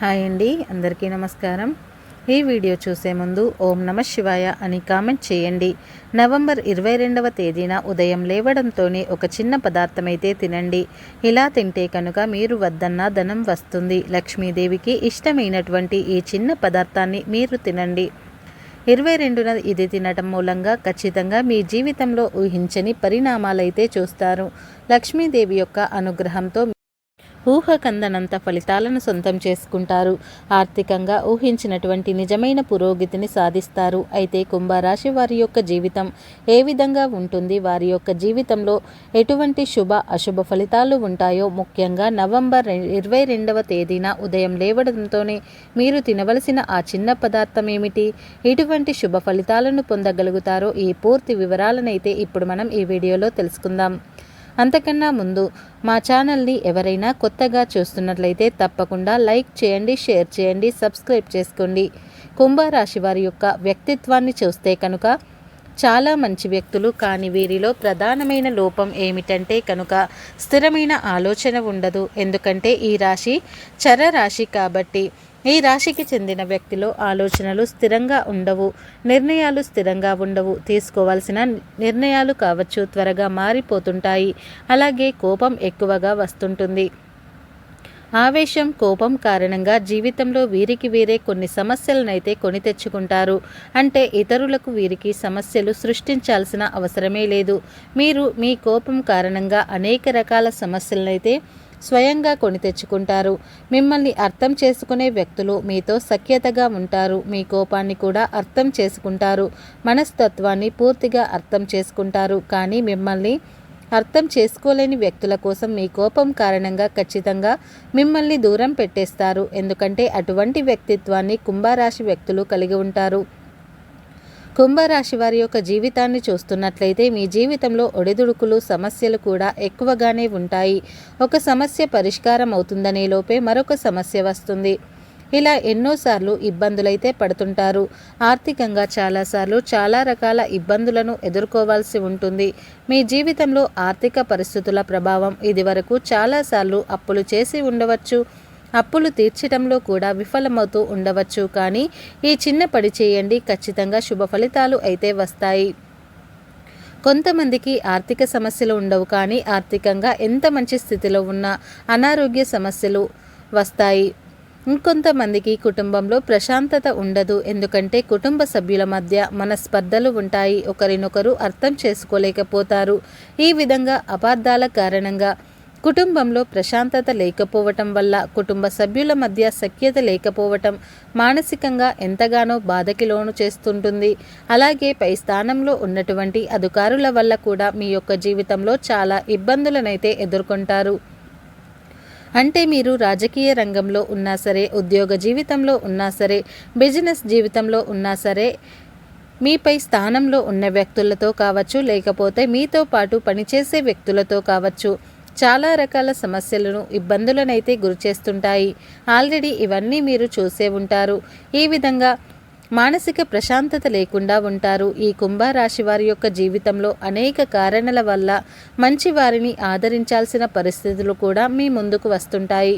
Hi అండి అందరికీ నమస్కారం. ఈ వీడియో చూసే ముందు ఓం నమ శివాయ అని కామెంట్ చేయండి. నవంబర్ ఇరవై రెండవ తేదీన ఉదయం లేవడంతోనే ఒక చిన్న పదార్థమైతే తినండి. ఇలా తింటే కనుక మీరు వద్దన్న ధనం వస్తుంది. లక్ష్మీదేవికి ఇష్టమైనటువంటి ఈ చిన్న పదార్థాన్ని మీరు తినండి. ఇరవై రెండున ఇది తినటం మూలంగా ఖచ్చితంగా మీ జీవితంలో ఊహించని పరిణామాలైతే చూస్తారు. లక్ష్మీదేవి యొక్క అనుగ్రహంతో ఊహకందనంత ఫలితాలను సొంతం చేసుకుంటారు. ఆర్థికంగా ఊహించినటువంటి నిజమైన పురోగతిని సాధిస్తారు. అయితే కుంభరాశి వారి యొక్క జీవితం ఏ విధంగా ఉంటుంది? వారి యొక్క జీవితంలో ఎటువంటి శుభ అశుభ ఫలితాలు ఉంటాయో? ముఖ్యంగా నవంబర్ ఇరవై రెండవ తేదీన ఉదయం లేవడంతోనే మీరు తినవలసిన ఆ చిన్న పదార్థం ఏమిటి? ఎటువంటి శుభ ఫలితాలను పొందగలుగుతారో? ఈ పూర్తి వివరాలనైతే ఇప్పుడు మనం ఈ వీడియోలో తెలుసుకుందాం. అంతకన్నా ముందు మా ఛానల్ని ఎవరైనా కొత్తగా చూస్తున్నట్లయితే తప్పకుండా లైక్ చేయండి షేర్ చేయండి సబ్స్క్రైబ్ చేసుకోండి. కుంభరాశి వారి యొక్క వ్యక్తిత్వాన్ని చూస్తే కనుక చాలా మంచి వ్యక్తులు కానీ వీరిలో ప్రధానమైన లోపం ఏమిటంటే కనుక స్థిరమైన ఆలోచన ఉండదు. ఎందుకంటే ఈ రాశి చర రాశి కాబట్టి ఈ రాశికి చెందిన వ్యక్తిలో ఆలోచనలు స్థిరంగా ఉండవు నిర్ణయాలు స్థిరంగా ఉండవు. తీసుకోవాల్సిన నిర్ణయాలు కావచ్చు త్వరగా మారిపోతుంటాయి. అలాగే కోపం ఎక్కువగా వస్తుంటుంది. ఆవేశం కోపం కారణంగా జీవితంలో వీరికి వీరే కొన్ని సమస్యలనైతే కొని తెచ్చుకుంటారు. అంటే ఇతరులకు వీరికి సమస్యలు సృష్టించాల్సిన అవసరమే లేదు. మీరు మీ కోపం కారణంగా అనేక రకాల సమస్యలనైతే స్వయంగా కొని తెచ్చుకుంటారు. మిమ్మల్ని అర్థం చేసుకునే వ్యక్తులు మీతో సఖ్యతగా ఉంటారు. మీ కోపాన్ని కూడా అర్థం చేసుకుంటారు. మనస్తత్వాన్ని పూర్తిగా అర్థం చేసుకుంటారు. కానీ మిమ్మల్ని అర్థం చేసుకోలేని వ్యక్తుల కోసం మీ కోపం కారణంగా ఖచ్చితంగా మిమ్మల్ని దూరం పెట్టేస్తారు. ఎందుకంటే అటువంటి వ్యక్తిత్వాన్ని కుంభరాశి వ్యక్తులు కలిగి ఉంటారు. కుంభరాశి వారి యొక్క జీవితాన్ని చూస్తున్నట్లయితే మీ జీవితంలో ఒడిదుడుకులు సమస్యలు కూడా ఎక్కువగానే ఉంటాయి. ఒక సమస్య పరిష్కారం అవుతుందనే లోపే మరొక సమస్య వస్తుంది. ఇలా ఎన్నోసార్లు ఇబ్బందులైతే పడుతుంటారు. ఆర్థికంగా చాలాసార్లు చాలా రకాల ఇబ్బందులను ఎదుర్కోవాల్సి ఉంటుంది. మీ జీవితంలో ఆర్థిక పరిస్థితుల ప్రభావం ఇదివరకు చాలాసార్లు అప్పులు చేసి ఉండవచ్చు. అప్పులు తీర్చడంలో కూడా విఫలమవుతూ ఉండవచ్చు కానీ ఈ చిన్న పడి చేయండి. ఖచ్చితంగా శుభ ఫలితాలు అయితే వస్తాయి. కొంతమందికి ఆర్థిక సమస్యలు ఉండవు కానీ ఆర్థికంగా ఎంత మంచి స్థితిలో ఉన్నా అనారోగ్య సమస్యలు వస్తాయి. ఇంకొంతమందికి కుటుంబంలో ప్రశాంతత ఉండదు ఎందుకంటే కుటుంబ సభ్యుల మధ్య మన స్పర్ధలు ఉంటాయి. ఒకరినొకరు అర్థం చేసుకోలేకపోతారు. ఈ విధంగా అపార్థాల కారణంగా కుటుంబంలో ప్రశాంతత లేకపోవటం వల్ల కుటుంబ సభ్యుల మధ్య సఖ్యత లేకపోవటం మానసికంగా ఎంతగానో బాధకి లోను చేస్తుంటుంది. అలాగే పై స్థానంలో ఉన్నటువంటి అధికారుల వల్ల కూడా మీ యొక్క జీవితంలో చాలా ఇబ్బందులనైతే ఎదుర్కొంటారు. అంటే మీరు రాజకీయ రంగంలో ఉన్నా సరే ఉద్యోగ జీవితంలో ఉన్నా సరే బిజినెస్ జీవితంలో ఉన్నా సరే మీపై స్థానంలో ఉన్న వ్యక్తులతో కావచ్చు లేకపోతే మీతో పాటు పనిచేసే వ్యక్తులతో కావచ్చు చాలా రకాల సమస్యలను ఇబ్బందులనైతే గురిచేస్తుంటాయి. ఆల్రెడీ ఇవన్నీ మీరు చూసే ఉంటారు. ఈ విధంగా మానసిక ప్రశాంతత లేకుండా ఉంటారు. ఈ కుంభరాశి వారి యొక్క జీవితంలో అనేక కారణాల వల్ల మంచి వారిని ఆదరించాల్సిన పరిస్థితులు కూడా మీ ముందుకు వస్తుంటాయి.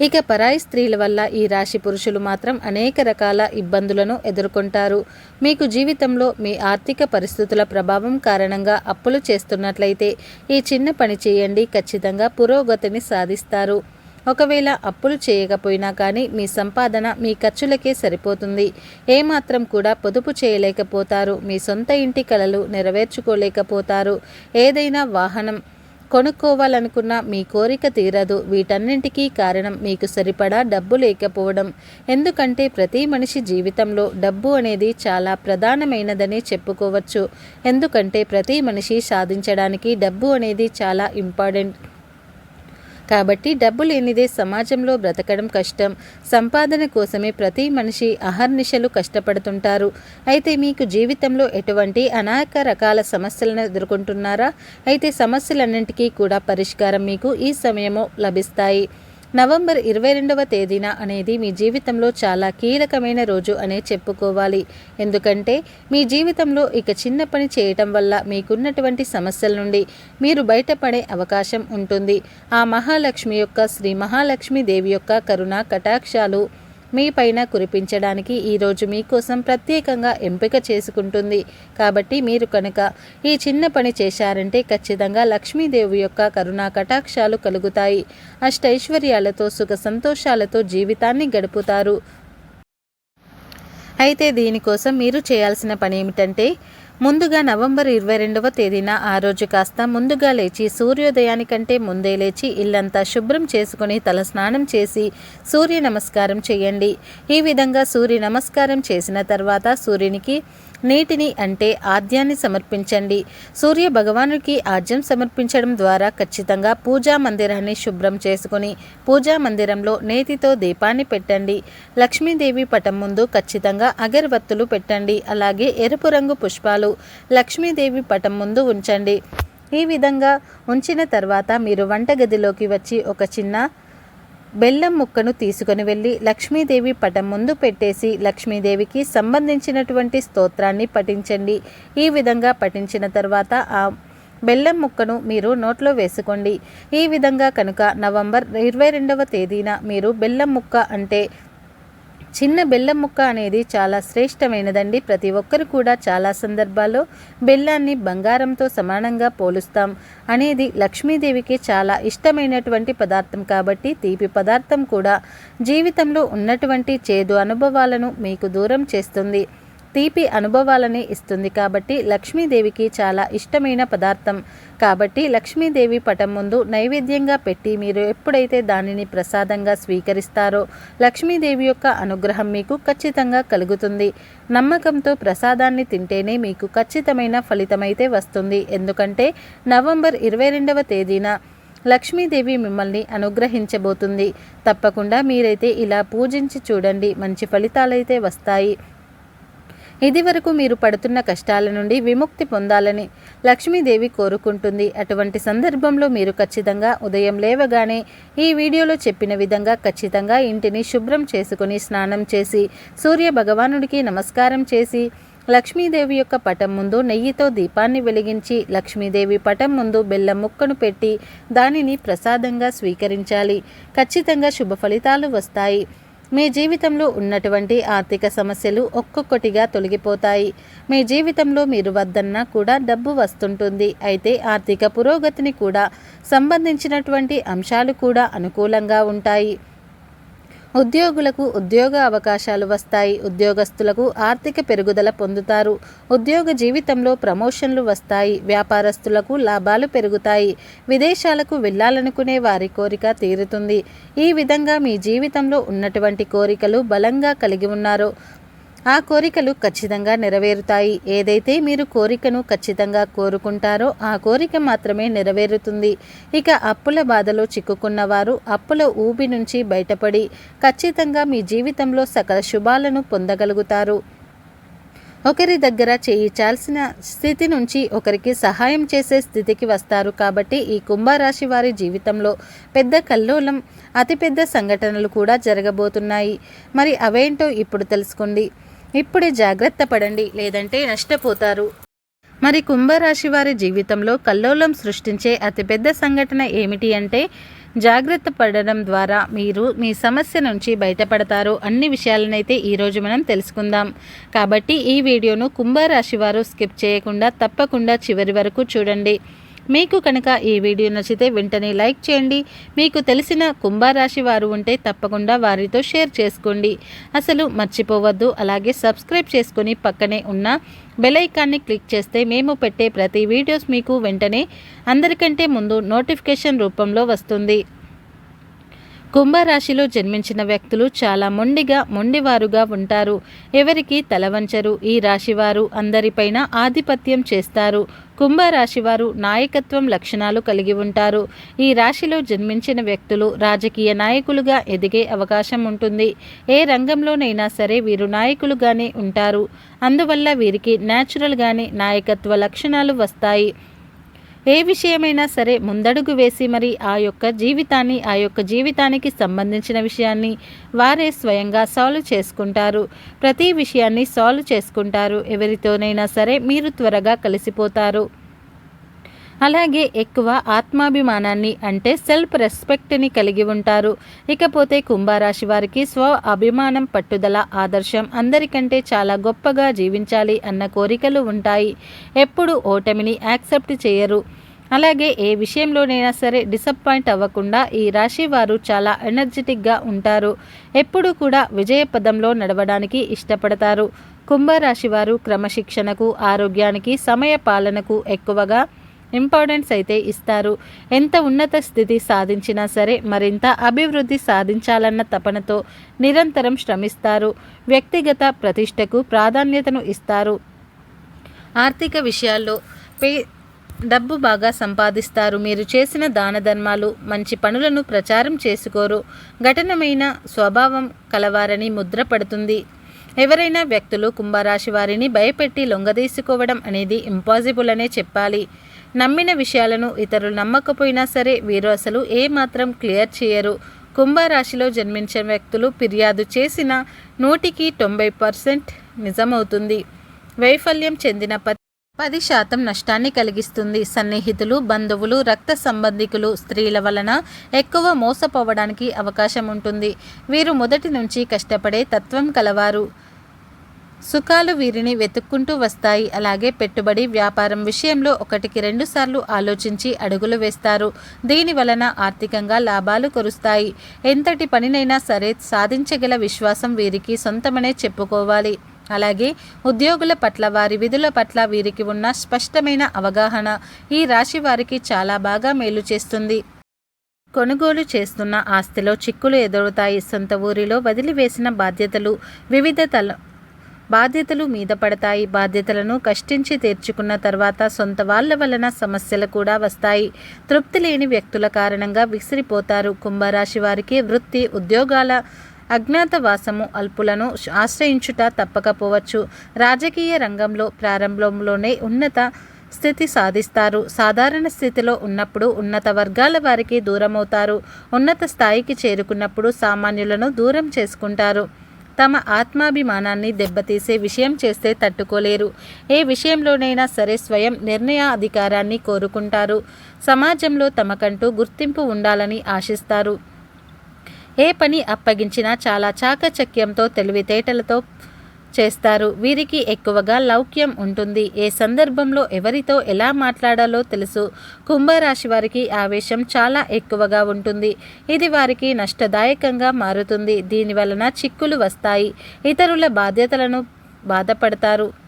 ఇక పరాయి స్త్రీల వల్ల ఈ రాశి పురుషులు మాత్రం అనేక రకాల ఇబ్బందులను ఎదుర్కొంటారు. మీకు జీవితంలో మీ ఆర్థిక పరిస్థితుల ప్రభావం కారణంగా అప్పులు చేస్తున్నట్లయితే ఈ చిన్న పని చేయండి ఖచ్చితంగా పురోగతిని సాధిస్తారు. ఒకవేళ అప్పులు చేయకపోయినా కానీ మీ సంపాదన మీ ఖర్చులకే సరిపోతుంది. ఏమాత్రం కూడా పొదుపు చేయలేకపోతారు. మీ సొంత ఇంటి కలలు నెరవేర్చుకోలేకపోతారు. ఏదైనా వాహనం కొనుక్కోవాలనుకున్న మీ కోరిక తీరదు. వీటన్నింటికీ కారణం మీకు సరిపడా డబ్బు లేకపోవడం. ఎందుకంటే ప్రతి మనిషి జీవితంలో డబ్బు అనేది చాలా ప్రధానమైనదని చెప్పుకోవచ్చు. ఎందుకంటే ప్రతి మనిషి సాధించడానికి డబ్బు అనేది చాలా ఇంపార్టెంట్. కాబట్టి డబ్బు లేనిదే సమాజంలో బ్రతకడం కష్టం. సంపాదన కోసమే ప్రతి మనిషి అహర్నిశలు కష్టపడుతుంటారు. అయితే మీకు జీవితంలో ఎటువంటి అనేక రకాల సమస్యలను ఎదుర్కొంటున్నారా? అయితే సమస్యలన్నింటికీ కూడా పరిష్కారం మీకు ఈ సమయము లభిస్తాయి. నవంబర్ ఇరవై రెండవ తేదీన అనేది మీ జీవితంలో చాలా కీలకమైన రోజు అనే చెప్పుకోవాలి. ఎందుకంటే మీ జీవితంలో ఇక చిన్న పని చేయటం వల్ల మీకున్నటువంటి సమస్యల నుండి మీరు బయటపడే అవకాశం ఉంటుంది. ఆ మహాలక్ష్మి యొక్క శ్రీ మహాలక్ష్మి దేవి యొక్క కరుణ కటాక్షాలు మీ పైన కురిపించడానికి ఈరోజు మీకోసం ప్రత్యేకంగా ఎంపిక చేసుకుంటుంది. కాబట్టి మీరు కనుక ఈ చిన్న పని చేశారంటే ఖచ్చితంగా లక్ష్మీదేవి యొక్క కరుణా కటాక్షాలు కలుగుతాయి. అష్టైశ్వర్యాలతో సుఖ సంతోషాలతో జీవితాన్ని గడుపుతారు. అయితే దీనికోసం మీరు చేయాల్సిన పని ఏమిటంటే ముందుగా నవంబర్ ఇరవై రెండవ తేదీన ఆ రోజు కాస్త ముందుగా లేచి సూర్యోదయానికంటే ముందే లేచి ఇల్లంతా శుభ్రం చేసుకుని తల స్నానం చేసి సూర్య నమస్కారం చేయండి. ఈ విధంగా సూర్య నమస్కారం చేసిన తర్వాత సూర్యునికి నీటిని అంటే ఆద్యాన్ని సమర్పించండి. సూర్య భగవానుడికి ఆద్యం సమర్పించడం ద్వారా ఖచ్చితంగా పూజా మందిరాన్ని శుభ్రం చేసుకుని పూజా మందిరంలో నేతితో దీపాన్ని పెట్టండి. లక్ష్మీదేవి పటం ముందు ఖచ్చితంగా అగరబత్తులు పెట్టండి. అలాగే ఎరుపు రంగు పుష్పాలు లక్ష్మీదేవి పటం ముందు ఉంచండి. ఈ విధంగా ఉంచిన తర్వాత మీరు వంటగదిలోకి వచ్చి ఒక చిన్న బెల్లం ముక్కను తీసుకొని వెళ్ళి లక్ష్మీదేవి పటం ముందు పెట్టేసి లక్ష్మీదేవికి సంబంధించినటువంటి స్తోత్రాన్ని పఠించండి. ఈ విధంగా పఠించిన తర్వాత ఆ బెల్లం ముక్కను మీరు నోట్లో వేసుకోండి. ఈ విధంగా కనుక నవంబర్ ఇరవై రెండవ తేదీన మీరు బెల్లం ముక్క అంటే చిన్న బెల్లం ముక్క అనేది చాలా శ్రేష్టమైనదండి. ప్రతి ఒక్కరు కూడా చాలా సందర్భాల్లో బెల్లాన్ని బంగారంతో సమానంగా పోలుస్తాం. అనేది లక్ష్మీదేవికి చాలా ఇష్టమైనటువంటి పదార్థం కాబట్టి తీపి పదార్థం కూడా జీవితంలో ఉన్నటువంటి చేదు అనుభవాలను మీకు దూరం చేస్తుంది. తీపి అనుభవాలని ఇస్తుంది కాబట్టి లక్ష్మీదేవికి చాలా ఇష్టమైన పదార్థం. కాబట్టి లక్ష్మీదేవి పటం ముందు నైవేద్యంగా పెట్టి మీరు ఎప్పుడైతే దానిని ప్రసాదంగా స్వీకరిస్తారో లక్ష్మీదేవి యొక్క అనుగ్రహం మీకు ఖచ్చితంగా కలుగుతుంది. నమ్మకంతో ప్రసాదాన్ని తింటేనే మీకు ఖచ్చితమైన ఫలితమైతే వస్తుంది. ఎందుకంటే నవంబర్ ఇరవై రెండవ తేదీన లక్ష్మీదేవి మిమ్మల్ని అనుగ్రహించబోతుంది. తప్పకుండా మీరైతే ఇలా పూజించి చూడండి. మంచి ఫలితాలైతే వస్తాయి. ఇది వరకు మీరు పడుతున్న కష్టాల నుండి విముక్తి పొందాలని లక్ష్మీదేవి కోరుకుంటుంది. అటువంటి సందర్భంలో మీరు ఖచ్చితంగా ఉదయం లేవగానే ఈ వీడియోలో చెప్పిన విధంగా ఖచ్చితంగా ఇంటిని శుభ్రం చేసుకుని స్నానం చేసి సూర్య భగవానుడికి నమస్కారం చేసి లక్ష్మీదేవి యొక్క పటం ముందు నెయ్యితో దీపాన్ని వెలిగించి లక్ష్మీదేవి పటం ముందు బెల్లం ముక్కను పెట్టి దానిని ప్రసాదంగా స్వీకరించాలి. ఖచ్చితంగా శుభ ఫలితాలు వస్తాయి. మీ జీవితంలో ఉన్నటువంటి ఆర్థిక సమస్యలు ఒక్కొక్కటిగా తొలగిపోతాయి. మీ జీవితంలో మీరు వద్దన్నా కూడా డబ్బు వస్తుంటుంది. అయితే ఆర్థిక పురోగతిని కూడా సంబంధించినటువంటి అంశాలు కూడా అనుకూలంగా ఉంటాయి. ఉద్యోగులకు ఉద్యోగ అవకాశాలు వస్తాయి. ఉద్యోగస్తులకు ఆర్థిక పెరుగుదల పొందుతారు. ఉద్యోగ జీవితంలో ప్రమోషన్లు వస్తాయి. వ్యాపారస్తులకు లాభాలు పెరుగుతాయి. విదేశాలకు వెళ్ళాలనుకునే వారి కోరిక తీరుతుంది. ఈ విధంగా మీ జీవితంలో ఉన్నటువంటి కోరికలు బలంగా కలిగి ఉన్నారో. ఆ కోరికలు ఖచ్చితంగా నెరవేరుతాయి. ఏదైతే మీరు కోరికను ఖచ్చితంగా కోరుకుంటారో ఆ కోరిక మాత్రమే నెరవేరుతుంది. ఇక అప్పుల బాధలో చిక్కుకున్నవారు అప్పుల ఊబి నుంచి బయటపడి ఖచ్చితంగా మీ జీవితంలో సకల శుభాలను పొందగలుగుతారు. ఒకరి దగ్గర చేయించాల్సిన స్థితి నుంచి ఒకరికి సహాయం చేసే స్థితికి వస్తారు కాబట్టి ఈ కుంభరాశి వారి జీవితంలో పెద్ద కల్లోలం అతిపెద్ద సంఘటనలు కూడా జరగబోతున్నాయి. మరి అవేంటో ఇప్పుడు తెలుసుకోండి. ఇప్పుడే జాగ్రత్త పడండి లేదంటే నష్టపోతారు. మరి కుంభరాశి వారి జీవితంలో కల్లోలం సృష్టించే అతిపెద్ద సంఘటన ఏమిటి అంటే జాగ్రత్త పడడం ద్వారా మీరు మీ సమస్య నుంచి బయటపడతారు అన్ని విషయాలనైతే ఈరోజు మనం తెలుసుకుందాం. కాబట్టి ఈ వీడియోను కుంభరాశి వారు స్కిప్ చేయకుండా తప్పకుండా చివరి వరకు చూడండి. మీకు కనుక ఈ వీడియో నచ్చితే వెంటనే లైక్ చేయండి. మీకు తెలిసిన కుంభరాశి వారు ఉంటే తప్పకుండా వారితో షేర్ చేసుకోండి. అసలు మర్చిపోవద్దు. అలాగే సబ్స్క్రైబ్ చేసుకొని పక్కనే ఉన్న బెలైకాన్ని క్లిక్ చేస్తే మేము పెట్టే ప్రతి వీడియోస్ మీకు వెంటనే అందరికంటే ముందు నోటిఫికేషన్ రూపంలో వస్తుంది. కుంభరాశిలో జన్మించిన వ్యక్తులు చాలా మొండిగా మొండివారుగా ఉంటారు. ఎవరికి తలవంచరు. ఈ రాశివారు అందరిపైన ఆధిపత్యం చేస్తారు. కుంభరాశివారు నాయకత్వం లక్షణాలు కలిగి ఉంటారు. ఈ రాశిలో జన్మించిన వ్యక్తులు రాజకీయ నాయకులుగా ఎదిగే అవకాశం ఉంటుంది. ఏ రంగంలోనైనా సరే వీరు నాయకులుగానే ఉంటారు. అందువల్ల వీరికి న్యాచురల్గానే నాయకత్వ లక్షణాలు వస్తాయి. ఏ విషయమైనా సరే ముందడుగు వేసి మరి ఆ యొక్క జీవితాన్ని ఆ యొక్క జీవితానికి సంబంధించిన విషయాన్ని వారే స్వయంగా సాల్వ్ చేసుకుంటారు. ప్రతి విషయాన్ని సాల్వ్ చేసుకుంటారు. ఎవరితోనైనా సరే మీరు త్వరగా కలిసిపోతారు. అలాగే ఎక్కువ ఆత్మాభిమానాన్ని అంటే సెల్ఫ్ రెస్పెక్ట్ని కలిగి ఉంటారు. ఇకపోతే కుంభరాశి వారికి స్వ అభిమానం పట్టుదల ఆదర్శం అందరికంటే చాలా గొప్పగా జీవించాలి అన్న కోరికలు ఉంటాయి. ఎప్పుడు ఓటమిని యాక్సెప్ట్ చేయరు. అలాగే ఏ విషయంలోనైనా సరే డిసప్పాయింట్ అవ్వకుండా ఈ రాశి వారు చాలా ఎనర్జెటిక్గా ఉంటారు. ఎప్పుడూ కూడా విజయ పదంలో నడవడానికి ఇష్టపడతారు. కుంభరాశి వారు క్రమశిక్షణకు ఆరోగ్యానికి సమయ పాలనకు ఎక్కువగా ఇంపార్టెన్స్ అయితే ఇస్తారు. ఎంత ఉన్నత స్థితి సాధించినా సరే మరింత అభివృద్ధి సాధించాలన్న తపనతో నిరంతరం శ్రమిస్తారు. వ్యక్తిగత ప్రతిష్టకు ప్రాధాన్యతను ఇస్తారు. ఆర్థిక విషయాల్లో పే డబ్బు బాగా సంపాదిస్తారు. మీరు చేసిన దాన ధర్మాలు మంచి పనులను ప్రచారం చేసుకోరు. ఘటనమైన స్వభావం కలవారని ముద్రపడుతుంది ఎవరైనా వ్యక్తులు కుంభరాశి వారిని భయపెట్టి లొంగదీసుకోవడం అనేది ఇంపాసిబుల్ అనే చెప్పాలి. నమ్మిన విషయాలను ఇతరులు నమ్మకపోయినా సరే వీరు అసలు ఏమాత్రం క్లియర్ చేయరు. కుంభరాశిలో జన్మించిన వ్యక్తులు ఫిర్యాదు చేసిన నూటికి తొంభై పర్సెంట్ నిజమవుతుంది. వైఫల్యం చెందిన పది శాతం నష్టాన్ని కలిగిస్తుంది. సన్నిహితులు బంధువులు రక్త సంబంధికులు స్త్రీల వలన ఎక్కువ మోసపోవడానికి అవకాశం ఉంటుంది. వీరు మొదటి నుంచి కష్టపడే తత్వం కలవారు. సుఖాలు వీరిని వెతుక్కుంటూ వస్తాయి. అలాగే పెట్టుబడి వ్యాపారం విషయంలో ఒకటికి రెండు సార్లు ఆలోచించి అడుగులు వేస్తారు. దీని వలన ఆర్థికంగా లాభాలు కొరుస్తాయి. ఎంతటి పనినైనా సరే సాధించగల విశ్వాసం వీరికి సొంతమనే చెప్పుకోవాలి. అలాగే ఉద్యోగుల పట్ల వారి విధుల పట్ల వీరికి ఉన్న స్పష్టమైన అవగాహన ఈ రాశి వారికి చాలా బాగా మేలు చేస్తుంది. కొనుగోలు చేస్తున్న ఆస్తిలో చిక్కులు ఎదురుతాయి సొంత ఊరిలో వదిలివేసిన బాధ్యతలు వివిధ తల బాధ్యతలు మీద పడతాయి. బాధ్యతలను కష్టించి తీర్చుకున్న తర్వాత సొంత వాళ్ళ వలన సమస్యలు కూడా వస్తాయి. తృప్తి లేని వ్యక్తుల కారణంగా విసిరిపోతారు. కుంభరాశి వారికి వృత్తి ఉద్యోగాల అజ్ఞాతవాసము అల్పులను ఆశ్రయించుట తప్పకపోవచ్చు. రాజకీయ రంగంలో ప్రారంభంలోనే ఉన్నత స్థితి సాధిస్తారు. సాధారణ స్థితిలో ఉన్నప్పుడు ఉన్నత వర్గాల వారికి దూరమవుతారు. ఉన్నత స్థాయికి చేరుకున్నప్పుడు సామాన్యులను దూరం చేసుకుంటారు. తమ ఆత్మాభిమానాన్ని దెబ్బతీసే విషయం చేస్తే తట్టుకోలేరు. ఏ విషయంలోనైనా సరే స్వయం నిర్ణయ అధికారాన్ని కోరుకుంటారు. సమాజంలో తమకంటూ గుర్తింపు ఉండాలని ఆశిస్తారు. ఏ పని అప్పగించినా చాలా చాకచక్యంతో తెలివితేటలతో చేస్తారు. వీరికి ఎక్కువగా లౌక్యం ఉంటుంది. ఏ సందర్భంలో ఎవరితో ఎలా మాట్లాడాలో తెలుసు. కుంభరాశి వారికి ఆవేశం చాలా ఎక్కువగా ఉంటుంది. ఇది వారికి నష్టదాయకంగా మారుతుంది. దీనివలన చిక్కులు వస్తాయి. ఇతరుల బాధ్యతలను బాధపడతారు.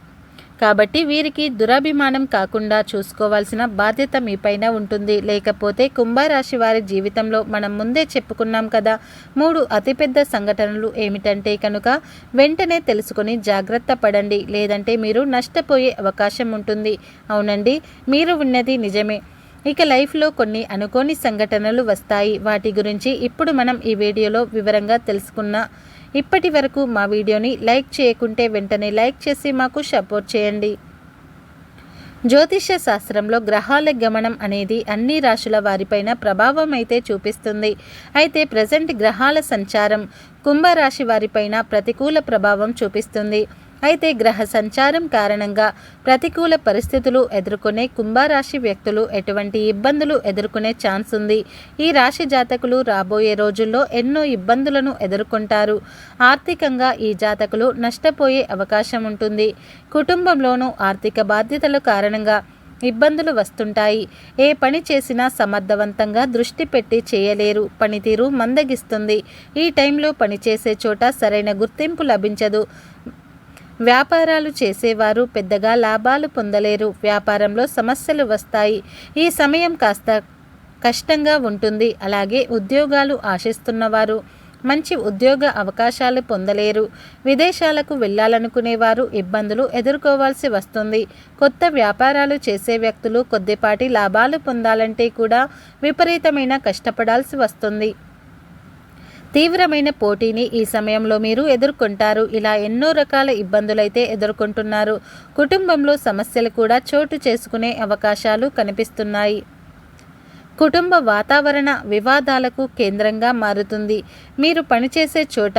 కాబట్టి వీరికి దురాభిమానం కాకుండా చూసుకోవాల్సిన బాధ్యత మీపైన ఉంటుంది. లేకపోతే కుంభరాశి వారి జీవితంలో మనం ముందే చెప్పుకున్నాం కదా మూడు అతిపెద్ద సంఘటనలు ఏమిటంటే కనుక వెంటనే తెలుసుకొని జాగ్రత్త పడండి. లేదంటే మీరు నష్టపోయే అవకాశం ఉంటుంది. అవునండి మీరు ఉన్నది నిజమే. ఇక లైఫ్లో కొన్ని అనుకోని సంఘటనలు వస్తాయి. వాటి గురించి ఇప్పుడు మనం ఈ వీడియోలో వివరంగా తెలుసుకున్న ఇప్పటి వరకు మా వీడియోని లైక్ చేయకుంటే వెంటనే లైక్ చేసి మాకు సపోర్ట్ చేయండి. జ్యోతిష్య శాస్త్రంలో గ్రహాల గమనం అనేది అన్ని రాశుల వారిపైన ప్రభావం అయితే చూపిస్తుంది. అయితే ప్రజెంట్ గ్రహాల సంచారం కుంభరాశి వారిపైన ప్రతికూల ప్రభావం చూపిస్తుంది. అయితే గ్రహ సంచారం కారణంగా ప్రతికూల పరిస్థితులు ఎదుర్కొనే కుంభరాశి వ్యక్తులు ఎటువంటి ఇబ్బందులు ఎదుర్కొనే ఛాన్స్ ఉంది. ఈ రాశి జాతకులు రాబోయే రోజుల్లో ఎన్నో ఇబ్బందులను ఎదుర్కొంటారు. ఆర్థికంగా ఈ జాతకులు నష్టపోయే అవకాశం ఉంటుంది. కుటుంబంలోనూ ఆర్థిక బాధ్యతల కారణంగా ఇబ్బందులు వస్తుంటాయి. ఏ పని చేసినా సమర్థవంతంగా దృష్టి పెట్టి చేయలేరు. పనితీరు మందగిస్తుంది. ఈ టైంలో పనిచేసే చోట సరైన గుర్తింపు లభించదు. వ్యాపారాలు చేసేవారు పెద్దగా లాభాలు పొందలేరు. వ్యాపారంలో సమస్యలు వస్తాయి. ఈ సమయం కాస్త కష్టంగా ఉంటుంది. అలాగే ఉద్యోగాలు ఆశిస్తున్నవారు మంచి ఉద్యోగ అవకాశాలు పొందలేరు. విదేశాలకు వెళ్ళాలనుకునేవారు ఇబ్బందులు ఎదుర్కోవాల్సి వస్తుంది. కొత్త వ్యాపారాలు చేసే వ్యక్తులు కొద్దిపాటి లాభాలు పొందాలంటే కూడా విపరీతమైన కష్టపడాల్సి వస్తుంది. తీవ్రమైన పోటీని ఈ సమయంలో మీరు ఎదుర్కొంటారు. ఇలా ఎన్నో రకాల ఇబ్బందులైతే ఎదుర్కొంటున్నారు. కుటుంబంలో సమస్యలు కూడా చోటు చేసుకునే అవకాశాలు కనిపిస్తున్నాయి. కుటుంబ వాతావరణ వివాదాలకు కేంద్రంగా మారుతుంది. మీరు పనిచేసే చోట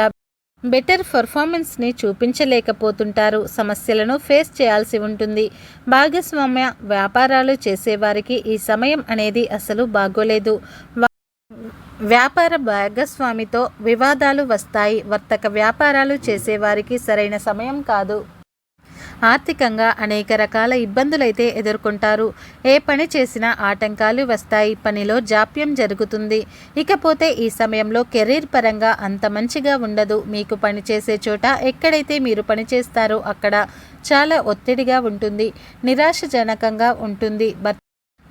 బెటర్ పర్ఫార్మెన్స్ని చూపించలేకపోతుంటారు. సమస్యలను ఫేస్ చేయాల్సి ఉంటుంది. భాగస్వామ్య వ్యాపారాలు చేసేవారికి ఈ సమయం అనేది అసలు బాగోలేదు. వ్యాపార భాగస్వామితో వివాదాలు వస్తాయి. వర్తక వ్యాపారాలు చేసేవారికి సరైన సమయం కాదు. ఆర్థికంగా అనేక రకాల ఇబ్బందులైతే ఎదుర్కొంటారు. ఏ పని చేసినా ఆటంకాలు వస్తాయి. పనిలో జాప్యం జరుగుతుంది. ఇకపోతే ఈ సమయంలో కెరీర్ పరంగా అంత మంచిగా ఉండదు. మీకు పని చేసే చోట ఎక్కడైతే మీరు పని చేస్తారో అక్కడ చాలా ఒత్తిడిగా ఉంటుంది. నిరాశజనకంగా ఉంటుంది.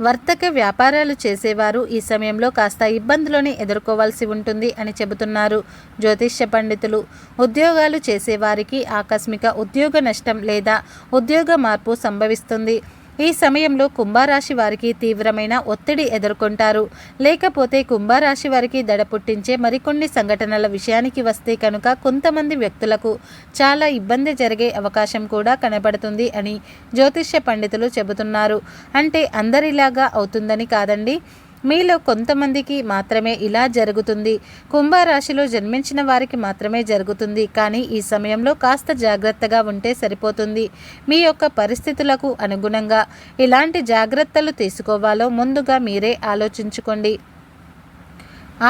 వర్తక వ్యాపారాలు చేసేవారు ఈ సమయంలో కాస్త ఇబ్బందులని ఎదుర్కోవాల్సి ఉంటుంది అని చెబుతున్నారు జ్యోతిష్య పండితులు. ఉద్యోగాలు చేసేవారికి ఆకస్మిక ఉద్యోగ నష్టం లేదా ఉద్యోగ మార్పు సంభవిస్తుంది. ఈ సమయంలో కుంభరాశి వారికి తీవ్రమైన ఒత్తిడి ఎదుర్కొంటారు. లేకపోతే కుంభరాశి వారికి దడ పుట్టించే మరికొన్ని సంఘటనల విషయానికి వస్తే కనుక కొంతమంది వ్యక్తులకు చాలా ఇబ్బంది జరిగే అవకాశం కూడా కనబడుతుంది అని జ్యోతిష్య పండితులు చెబుతున్నారు. అంటే అందరిలాగా అవుతుందని కాదండి. మీలో కొంతమందికి మాత్రమే ఇలా జరుగుతుంది. కుంభరాశిలో జన్మించిన వారికి మాత్రమే జరుగుతుంది. కానీ ఈ సమయంలో కాస్త జాగ్రత్తగా ఉంటే సరిపోతుంది. మీ యొక్క పరిస్థితులకు అనుగుణంగా ఎలాంటి జాగ్రత్తలు తీసుకోవాలో ముందుగా మీరే ఆలోచించుకోండి.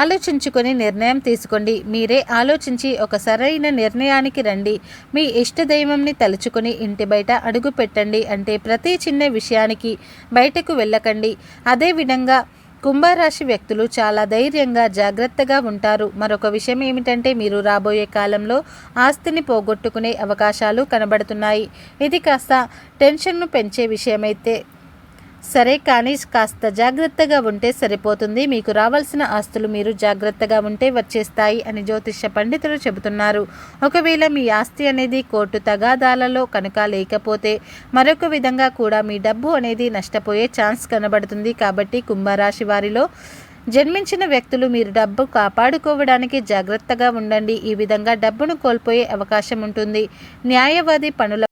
ఆలోచించుకొని నిర్ణయం తీసుకోండి. మీరే ఆలోచించి ఒక సరైన నిర్ణయానికి రండి. మీ ఇష్ట దైవంని తలుచుకొని ఇంటి బయట అడుగు పెట్టండి అంటే ప్రతి చిన్న విషయానికి బయటకు వెళ్ళకండి. అదేవిధంగా కుంభరాశి వ్యక్తులు చాలా ధైర్యంగా జాగ్రత్తగా ఉంటారు. మరొక విషయం ఏమిటంటే మీరు రాబోయే కాలంలో ఆస్తిని పోగొట్టుకునే అవకాశాలు కనబడుతున్నాయి. ఇది కాస్త టెన్షన్ను పెంచే విషయమైతే సరే కానీ కాస్త జాగ్రత్తగా ఉంటే సరిపోతుంది. మీకు రావాల్సిన ఆస్తులు మీరు జాగ్రత్తగా ఉంటే వచ్చేస్తాయి అని జ్యోతిష్య పండితులు చెబుతున్నారు. ఒకవేళ మీ ఆస్తి అనేది కోర్టు తగాదాలలో కనుక లేకపోతే మరొక విధంగా కూడా మీ డబ్బు అనేది నష్టపోయే ఛాన్స్ కనబడుతుంది. కాబట్టి కుంభరాశి వారిలో జన్మించిన వ్యక్తులు మీరు డబ్బు కాపాడుకోవడానికి జాగ్రత్తగా ఉండండి. ఈ విధంగా డబ్బును కోల్పోయే అవకాశం ఉంటుంది. న్యాయవాది పనుల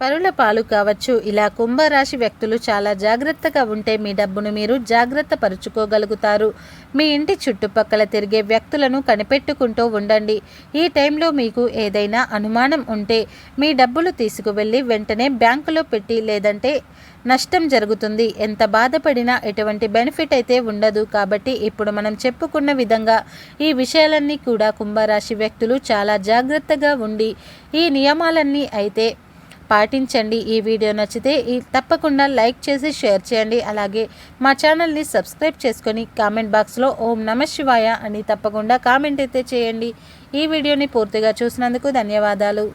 పరుల పాలు కావచ్చు. ఇలా కుంభరాశి వ్యక్తులు చాలా జాగ్రత్తగా ఉంటే మీ డబ్బును మీరు జాగ్రత్త పరుచుకోగలుగుతారు. మీ ఇంటి చుట్టుపక్కల తిరిగే వ్యక్తులను కనిపెట్టుకుంటూ ఉండండి. ఈ టైంలో మీకు ఏదైనా అనుమానం ఉంటే మీ డబ్బులు తీసుకువెళ్ళి వెంటనే బ్యాంకులో పెట్టి లేదంటే నష్టం జరుగుతుంది. ఎంత బాధపడినా ఎటువంటి బెనిఫిట్ అయితే ఉండదు. కాబట్టి ఇప్పుడు మనం చెప్పుకున్న విధంగా ఈ విషయాలన్నీ కూడా కుంభరాశి వ్యక్తులు చాలా జాగ్రత్తగా ఉండి ఈ నియమాలన్నీ అయితే పాటించండి. ఈ వీడియో నచ్చితే ఈ తప్పకుండా లైక్ చేసి షేర్ చేయండి. అలాగే మా ఛానల్ని సబ్స్క్రైబ్ చేసుకొని కామెంట్ బాక్స్లో ఓం నమ శివాయ అని తప్పకుండా కామెంట్ అయితే చేయండి. ఈ వీడియోని పూర్తిగా చూసినందుకు ధన్యవాదాలు.